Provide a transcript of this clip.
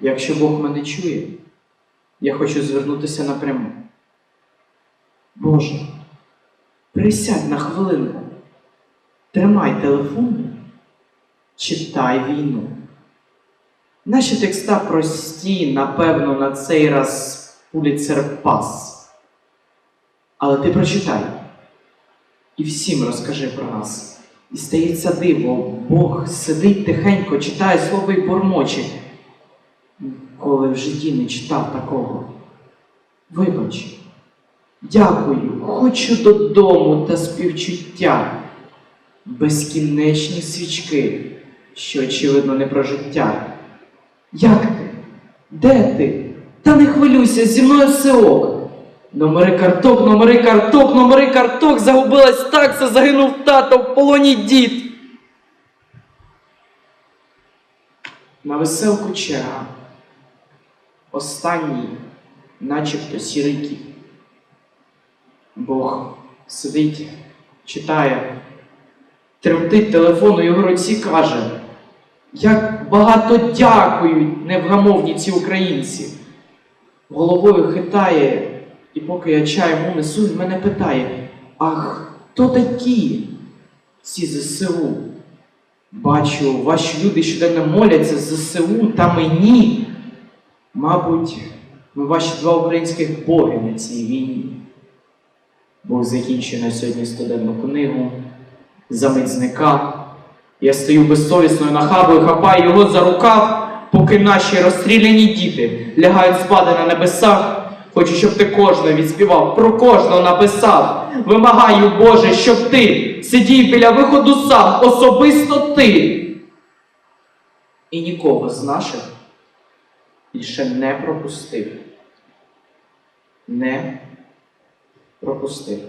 Якщо Бог мене чує, я хочу звернутися напряму. Боже, присядь на хвилинку, тримай телефон, читай війну. Наші текста прості, напевно, на цей раз Пуліцер пас. Але ти прочитай і всім розкажи про нас. І стається диво, Бог сидить тихенько, читає слово й бормоче. Ніколи в житті не читав такого. Вибач, дякую, хочу додому та співчуття. Безкінечні свічки, що очевидно не про життя. Як ти? Де ти? Та не хвилюйся, зі мною все ок. Номери карток, номери карток, номери карток, загубилась такса, загинув тато в полоні дід. На веселку черга. Останній, начебто сірий кіт. Бог сидить, читає, тремтить телефон у його руці каже. Як багато дякують невгамовні ці українці. Головою хитає, і поки я чай йому несу, він мене питає: а хто такі ці ЗСУ? Бачу, ваші люди щоденно моляться з ЗСУ та мені. Мабуть, ми ваші два українських боги на цій війні. Бог закінчує на сьогодні студентну книгу, замить. Я стою безсовісною нахабою, хапаю його за рукав, поки наші розстріляні діти лягають спати на небесах. Хочу, щоб ти кожного відспівав, про кожного написав. Вимагаю, Боже, щоб ти сидів біля виходу сам, особисто ти. І нікого з наших більше не пропустив. Не пропустив.